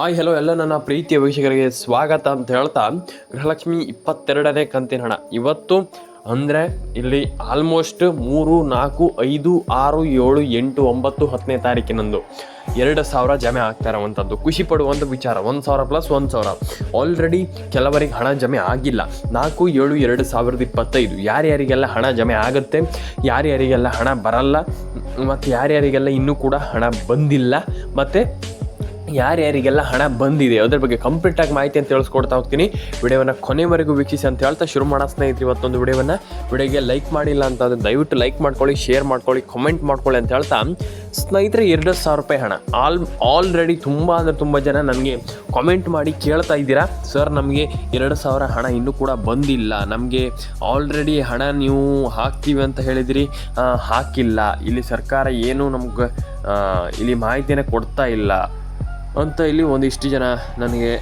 Hi hello ಎಲ್ಲ ನನ್ನ ಪ್ರೀತಿಯ ವೀಕ್ಷಕರಿಗೆ ಸ್ವಾಗತ ಅಂತ ಹೇಳ್ತಾ ಗೃಹಲಕ್ಷ್ಮಿ ಇಪ್ಪತ್ತೆರಡನೇ ಕಂತಿನ ಹಣ. ಇವತ್ತು ಅಂದರೆ ಇಲ್ಲಿ ಆಲ್ಮೋಸ್ಟ್ ಮೂರು, ನಾಲ್ಕು, ಐದು, ಆರು, ಏಳು, ಎಂಟು, ಒಂಬತ್ತು, ಹತ್ತನೇ ತಾರೀಕಿನಂದು ಎರಡು ಸಾವಿರ ಜಮೆ ಆಗ್ತಾ ಇರೋವಂಥದ್ದು ಖುಷಿ ಪಡುವಂಥ ವಿಚಾರ, ಒಂದು ಸಾವಿರ ಪ್ಲಸ್ ಒಂದು ಸಾವಿರ. ಆಲ್ರೆಡಿ ಕೆಲವರಿಗೆ ಹಣ ಜಮೆ ಆಗಿಲ್ಲ. ನಾಲ್ಕು, ಏಳು, ಎರಡು ಸಾವಿರದ ಇಪ್ಪತ್ತೈದು. ಯಾರ್ಯಾರಿಗೆಲ್ಲ ಹಣ ಜಮೆ ಆಗುತ್ತೆ, ಯಾರ್ಯಾರಿಗೆಲ್ಲ ಹಣ ಬರಲ್ಲ, ಮತ್ತು ಯಾರ್ಯಾರಿಗೆಲ್ಲ ಇನ್ನೂ ಕೂಡ ಹಣ ಬಂದಿಲ್ಲ, ಮತ್ತು ಯಾರ್ಯಾರಿಗೆಲ್ಲ ಹಣ ಬಂದಿದೆ, ಅದ್ರ ಬಗ್ಗೆ ಕಂಪ್ಲೀಟ್ ಆಗಿ ಮಾಹಿತಿ ಅಂತ ತಿಳಿಸ್ಕೊಡ್ತಾ ಹೋಗ್ತೀನಿ. ವಿಡಿಯೋವನ್ನು ಕೊನೆವರೆಗೂ ವೀಕ್ಷಿಸಿ ಅಂತ ಹೇಳ್ತಾ ಶುರು ಮಾಡೋ ಸ್ನೇಹಿತರೆ, ಇವತ್ತೊಂದು ವಿಡಿಯೋವನ್ನು. ವಿಡಿಯೋಗೆ ಲೈಕ್ ಮಾಡಿಲ್ಲ ಅಂತ ಅಂದರೆ ದಯವಿಟ್ಟು ಲೈಕ್ ಮಾಡ್ಕೊಳ್ಳಿ ಶೇರ್ ಮಾಡ್ಕೊಳ್ಳಿ ಕಮೆಂಟ್ ಮಾಡ್ಕೊಳ್ಳಿ ಅಂತ ಹೇಳ್ತಾ, ಸ್ನೇಹಿತರೆ, ಎರಡು ಸಾವಿರ ರೂಪಾಯಿ ಹಣ. ಆಲ್ ಆಲ್ರೆಡಿ ತುಂಬ ಅಂದರೆ ತುಂಬ ಜನ ನನಗೆ ಕಾಮೆಂಟ್ ಮಾಡಿ ಕೇಳ್ತಾ ಇದ್ದೀರಾ? ಸರ್ ನಮಗೆ ಎರಡು ಸಾವಿರ ಹಣ ಇನ್ನೂ ಕೂಡ ಬಂದಿಲ್ಲ. ನಮಗೆ ಆಲ್ರೆಡಿ ಹಣ ನೀವು ಹಾಕ್ತೀವಿ ಅಂತ ಹೇಳಿದಿರಿ. ಹಾಕಿಲ್ಲ. ಇಲ್ಲಿ ಸರ್ಕಾರ ಏನು ನಮ್ಗೆ ಇಲ್ಲಿ ಮಾಹಿತಿನೇ ಕೊಡ್ತಾ ಇಲ್ಲ. ಅಂತ ಇಲ್ಲಿ ಒಂದಿಷ್ಟು ಜನ ನನಗೆ,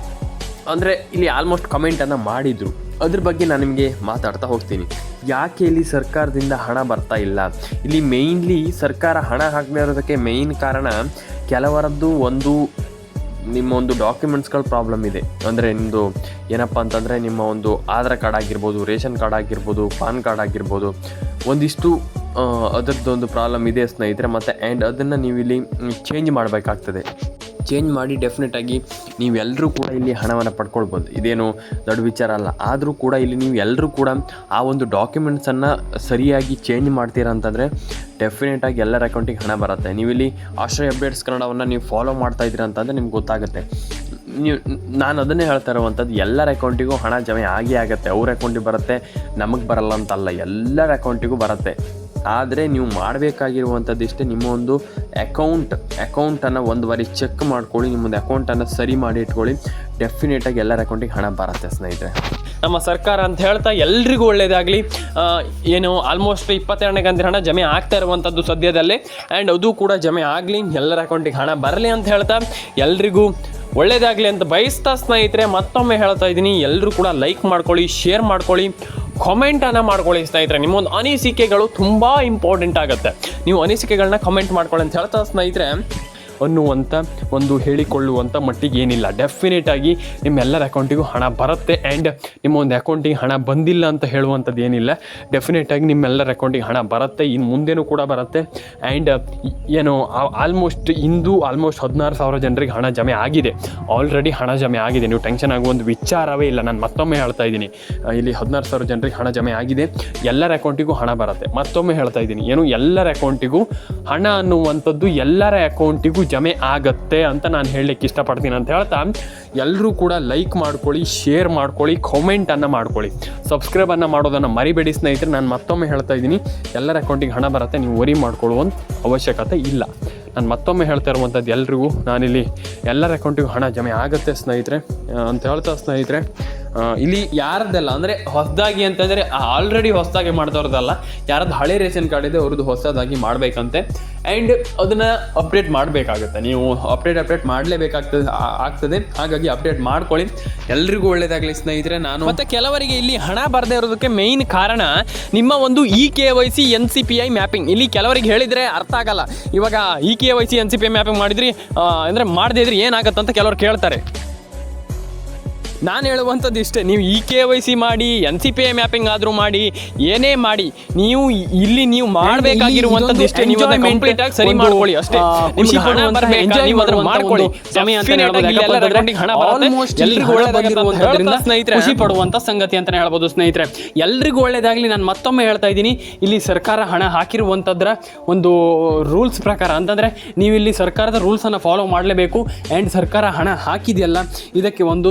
ಅಂದರೆ ಇಲ್ಲಿ ಆಲ್ಮೋಸ್ಟ್ ಕಮೆಂಟನ್ನು ಮಾಡಿದರು. ಅದ್ರ ಬಗ್ಗೆ ನಾನು ನಿಮಗೆ ಮಾತಾಡ್ತಾ ಹೋಗ್ತೀನಿ. ಯಾಕೆ ಇಲ್ಲಿ ಸರ್ಕಾರದಿಂದ ಹಣ ಬರ್ತಾ ಇಲ್ಲ? ಇಲ್ಲಿ ಮೇಯ್ನ್ಲಿ ಸರ್ಕಾರ ಹಣ ಹಾಕದೇ ಇರೋದಕ್ಕೆ ಮೇಯ್ನ್ ಕಾರಣ ಕೆಲವರದ್ದು ಒಂದು ನಿಮ್ಮ ಒಂದು ಡಾಕ್ಯುಮೆಂಟ್ಸ್ಗಳ ಪ್ರಾಬ್ಲಮ್ ಇದೆ. ಅಂದರೆ ನಿಮ್ಮದು ಏನಪ್ಪ ಅಂತಂದರೆ ನಿಮ್ಮ ಒಂದು ಆಧಾರ್ ಕಾರ್ಡ್ ಆಗಿರ್ಬೋದು, ರೇಷನ್ ಕಾರ್ಡ್ ಆಗಿರ್ಬೋದು, ಪಾನ್ ಕಾರ್ಡ್ ಆಗಿರ್ಬೋದು, ಒಂದಿಷ್ಟು ಅದರದ್ದೊಂದು ಪ್ರಾಬ್ಲಮ್ ಇದೆ ಸ್ನೇಹಿತರೆ, ಮತ್ತು ಆ್ಯಂಡ್ ಅದನ್ನು ನೀವು ಇಲ್ಲಿ ಚೇಂಜ್ ಮಾಡಬೇಕಾಗ್ತದೆ. ಚೇಂಜ್ ಮಾಡಿ ಡೆಫಿನೆಟಾಗಿ ನೀವೆಲ್ಲರೂ ಕೂಡ ಇಲ್ಲಿ ಹಣವನ್ನು ಪಡ್ಕೊಳ್ಬೋದು. ಇದೇನು ದೊಡ್ಡ ವಿಚಾರ ಅಲ್ಲ. ಆದರೂ ಕೂಡ ಇಲ್ಲಿ ನೀವು ಎಲ್ಲರೂ ಕೂಡ ಆ ಒಂದು ಡಾಕ್ಯುಮೆಂಟ್ಸನ್ನು ಸರಿಯಾಗಿ ಚೇಂಜ್ ಮಾಡ್ತೀರಾ ಅಂತಂದರೆ ಡೆಫಿನೆಟಾಗಿ ಎಲ್ಲರ ಅಕೌಂಟಿಗೆ ಹಣ ಬರುತ್ತೆ. ನೀವು ಇಲ್ಲಿ ಆಶ್ರಯ ಅಪ್ಡೇಟ್ಸ್ ಕನ್ನಡವನ್ನು ನೀವು ಫಾಲೋ ಮಾಡ್ತಾ ಇದ್ದೀರಾ ಅಂತಂದರೆ ನಿಮ್ಗೆ ಗೊತ್ತಾಗುತ್ತೆ. ನೀವು, ನಾನು ಅದನ್ನೇ ಹೇಳ್ತಾ ಇರುವಂಥದ್ದು ಎಲ್ಲರ ಅಕೌಂಟಿಗೂ ಹಣ ಜಮೆ ಆಗೇ ಆಗುತ್ತೆ. ಅವ್ರ ಅಕೌಂಟಿಗೆ ಬರುತ್ತೆ, ನಮಗೆ ಬರಲ್ಲ ಅಂತಲ್ಲ. ಎಲ್ಲರ ಅಕೌಂಟಿಗೂ ಬರುತ್ತೆ. ಆದರೆ ನೀವು ಮಾಡಬೇಕಾಗಿರುವಂಥದ್ದು ಇಷ್ಟೇ ನಿಮ್ಮ ಒಂದು ಅಕೌಂಟ್ ಅಕೌಂಟನ್ನು ಒಂದು ಬಾರಿ ಚೆಕ್ ಮಾಡ್ಕೊಳ್ಳಿ, ನಿಮ್ಮೊಂದು ಅಕೌಂಟನ್ನು ಸರಿ ಮಾಡಿ ಇಟ್ಕೊಳ್ಳಿ. ಡೆಫಿನೆಟಾಗಿ ಎಲ್ಲರ ಅಕೌಂಟಿಗೆ ಹಣ ಬರುತ್ತೆ ಸ್ನೇಹಿತರೆ. ನಮ್ಮ ಸರ್ಕಾರ ಅಂತ ಹೇಳ್ತಾ ಎಲ್ರಿಗೂ ಒಳ್ಳೆಯದಾಗಲಿ ಏನು ಆಲ್ಮೋಸ್ಟ್ ಇಪ್ಪತ್ತೆರಡನೇ ಕಂತಿನ ಹಣ ಜಮೆ ಆಗ್ತಾ ಇರುವಂಥದ್ದು ಸದ್ಯದಲ್ಲೇ. ಆ್ಯಂಡ್ ಅದು ಕೂಡ ಜಮೆ ಆಗಲಿ, ಎಲ್ಲರ ಅಕೌಂಟಿಗೆ ಹಣ ಬರಲಿ ಅಂತ ಹೇಳ್ತಾ ಎಲ್ರಿಗೂ ಒಳ್ಳೇದಾಗಲಿ ಅಂತ ಬಯಸ್ತಾ ಸ್ನೇಹಿತರೆ, ಮತ್ತೊಮ್ಮೆ ಹೇಳ್ತಾ ಇದ್ದೀನಿ. ಎಲ್ಲರೂ ಕೂಡ ಲೈಕ್ ಮಾಡ್ಕೊಳ್ಳಿ ಶೇರ್ ಮಾಡ್ಕೊಳ್ಳಿ. ಕಾಮೆಂಟನ್ನು ಮಾಡ್ಕೊಳ್ಳಿ ಸ್ನೇಹಿತರೆ ನಿಮ್ಮೊಂದು ಅನಿಸಿಕೆಗಳು ತುಂಬ ಇಂಪಾರ್ಟೆಂಟ್ ಆಗುತ್ತೆ. ನೀವು ಅನಿಸಿಕೆಗಳನ್ನ ಕಮೆಂಟ್ ಮಾಡ್ಕೊಳ್ಳಿ ಅಂತ ಹೇಳ್ತಾ ಸ್ನೇಹಿತರೆ ಅನ್ನುವಂಥ ಒಂದು ಹೇಳಿಕೊಳ್ಳುವಂಥ ಮಟ್ಟಿಗೆ ಏನಿಲ್ಲ. ಡೆಫಿನೆಟ್ ಆಗಿ ನಿಮ್ಮೆಲ್ಲರ ಅಕೌಂಟಿಗೂ ಹಣ ಬರುತ್ತೆ ಆ್ಯಂಡ್ ನಿಮ್ಮ ಒಂದು ಅಕೌಂಟಿಗೆ ಹಣ ಬಂದಿಲ್ಲ ಅಂತ ಹೇಳುವಂಥದ್ದು ಏನಿಲ್ಲ. ಡೆಫಿನೆಟ್ ಆಗಿ ನಿಮ್ಮೆಲ್ಲರ ಅಕೌಂಟಿಗೆ ಹಣ ಬರುತ್ತೆ ಇನ್ನು ಮುಂದೆನೂ ಕೂಡ ಬರುತ್ತೆ ಆ್ಯಂಡ್ ಏನು ಆಲ್ಮೋಸ್ಟ್ ಇಂದು ಆಲ್ಮೋಸ್ಟ್ ಹದಿನಾರು ಸಾವಿರ ಜನರಿಗೆ ಹಣ ಜಮೆ ಆಗಿದೆ. ಆಲ್ರೆಡಿ ಹಣ ಜಮೆ ಆಗಿದೆ. ನೀವು ಟೆನ್ಷನ್ ಆಗುವ ಒಂದು ವಿಚಾರವೇ ಇಲ್ಲ. ನಾನು ಮತ್ತೊಮ್ಮೆ ಹೇಳ್ತಾ ಇದ್ದೀನಿ. ಇಲ್ಲಿ ಹದಿನಾರು ಸಾವಿರ ಜನರಿಗೆ ಹಣ ಜಮೆ ಆಗಿದೆ. ಎಲ್ಲರ ಅಕೌಂಟಿಗೂ ಹಣ ಬರುತ್ತೆ. ಮತ್ತೊಮ್ಮೆ ಹೇಳ್ತಾ ಇದ್ದೀನಿ. ಏನು, ಎಲ್ಲರ ಅಕೌಂಟಿಗೂ ಹಣ ಅನ್ನುವಂಥದ್ದು ಎಲ್ಲರ ಅಕೌಂಟಿಗೂ ಜಮೆ ಆಗತ್ತೆ ಅಂತ ನಾನು ಹೇಳಲಿಕ್ಕೆ ಇಷ್ಟಪಡ್ತೀನಿ ಅಂತ ಹೇಳ್ತಾ ಎಲ್ಲರೂ ಕೂಡ ಲೈಕ್ ಮಾಡ್ಕೊಳ್ಳಿ ಶೇರ್ ಮಾಡ್ಕೊಳ್ಳಿ ಕಾಮೆಂಟನ್ನು ಮಾಡ್ಕೊಳ್ಳಿ. ಸಬ್ಸ್ಕ್ರೈಬನ್ನು ಮಾಡೋದನ್ನು ಮರಿಬೇಡಿ ಸ್ನೇಹಿತರೆ, ನಾನು ಮತ್ತೊಮ್ಮೆ ಹೇಳ್ತಾ ಇದ್ದೀನಿ, ಎಲ್ಲರ ಅಕೌಂಟಿಗೆ ಹಣ ಬರುತ್ತೆ, ನೀವು ವರಿ ಮಾಡ್ಕೊಳ್ಳುವಂಥ ಅವಶ್ಯಕತೆ ಇಲ್ಲ. ನಾನು ಮತ್ತೊಮ್ಮೆ ಹೇಳ್ತಾ ಇರುವಂಥದ್ದು ಎಲ್ರಿಗೂ, ನಾನಿಲ್ಲಿ ಎಲ್ಲರ ಅಕೌಂಟಿಗೂ ಹಣ ಜಮೆ ಆಗುತ್ತೆ ಸ್ನೇಹಿತರೆ ಅಂತ ಹೇಳ್ತಾ ಸ್ನೇಹಿತರೆ ಇಲ್ಲಿ ಯಾರದ್ದಲ್ಲ, ಅಂದರೆ ಹೊಸದಾಗಿ ಅಂತಂದರೆ ಆಲ್ರೆಡಿ ಹೊಸದಾಗಿ ಮಾಡ್ದವ್ರದ್ದಲ್ಲ ಯಾರದ್ದು ಹಳೆ ರೇಷನ್ ಕಾರ್ಡ್ ಇದೆ, ಅವ್ರದ್ದು ಹೊಸದಾಗಿ ಮಾಡಬೇಕಂತೆ. ಆ್ಯಂಡ್ ಅದನ್ನು ಅಪ್ಡೇಟ್ ಮಾಡಬೇಕಾಗುತ್ತೆ. ನೀವು ಅಪ್ಡೇಟ್ ಅಪ್ಡೇಟ್ ಮಾಡಲೇಬೇಕಾಗ್ತದೆ ಆಗ್ತದೆ. ಹಾಗಾಗಿ ಅಪ್ಡೇಟ್ ಮಾಡ್ಕೊಳ್ಳಿ. ಎಲ್ರಿಗೂ ಒಳ್ಳೇದಾಗಲಿ ಸ್ನೇಹಿತರೆ, ನಾನು ಮತ್ತು ಕೆಲವರಿಗೆ ಇಲ್ಲಿ ಹಣ ಬರದೇ ಇರೋದಕ್ಕೆ ಮೇಯ್ನ್ ಕಾರಣ ನಿಮ್ಮ ಒಂದು e K Y C N P C I mapping ಇಲ್ಲಿ ಕೆಲವರಿಗೆ ಹೇಳಿದರೆ ಅರ್ಥ ಆಗಲ್ಲ. ಇವಾಗ e K Y C N P C I mapping ಮಾಡಿದ್ರಿ ಅಂದರೆ ಮಾಡದೇ ಇದ್ರೆ ಅಂತ ಕೆಲವರು ಕೇಳ್ತಾರೆ. ನಾನು ಹೇಳುವಂಥದ್ದು ಇಷ್ಟೇ. ನೀವು ಇ ಕೆ ವೈ ಸಿ ಮಾಡಿ N P C I mapping ಆದರೂ ಮಾಡಿ ಏನೇ ಮಾಡಿ ನೀವು ಇಲ್ಲಿ ನೀವು ಮಾಡಬೇಕಾಗಿರುವಂಥದ್ದು ಇಷ್ಟೇ. ನೀವು ಕಂಪ್ಲೀಟ್ ಆಗಿ ಸರಿ ಮಾಡ್ಕೊಳ್ಳಿ ಅಷ್ಟೇ. ಖುಷಿ ಹಣ ಬರ್ಬೇಕಾ, ನೀವು ಮಾಡ್ಕೊಳ್ಳಿ. ಸಮಯ ಅಂತ ಹಣ ಬರುತ್ತೆ. ಒಳ್ಳೆದಾಗಿರುವಂಥದ್ರಿಂದ ಸ್ನೇಹಿತರೆ. ಖುಷಿ ಪಡುವಂಥ ಸಂಗತಿ ಅಂತಲೇ ಹೇಳ್ಬೋದು ಸ್ನೇಹಿತರೆ. ಎಲ್ರಿಗೂ ಒಳ್ಳೇದಾಗಲಿ. ನಾನು ಮತ್ತೊಮ್ಮೆ ಹೇಳ್ತಾ ಇದ್ದೀನಿ. ಇಲ್ಲಿ ಸರ್ಕಾರ ಹಣ ಹಾಕಿರುವಂಥದ್ರ ಒಂದು ರೂಲ್ಸ್ ಪ್ರಕಾರ. ಅಂತಂದ್ರೆ ನೀವು ಇಲ್ಲಿ ಸರ್ಕಾರದ ರೂಲ್ಸನ್ನು ಅನ್ನ ಫಾಲೋ ಮಾಡಲೇಬೇಕು. ಆ್ಯಂಡ್ ಸರ್ಕಾರ ಹಣ ಹಾಕಿದೆಯಲ್ಲ ಇದಕ್ಕೆ ಒಂದು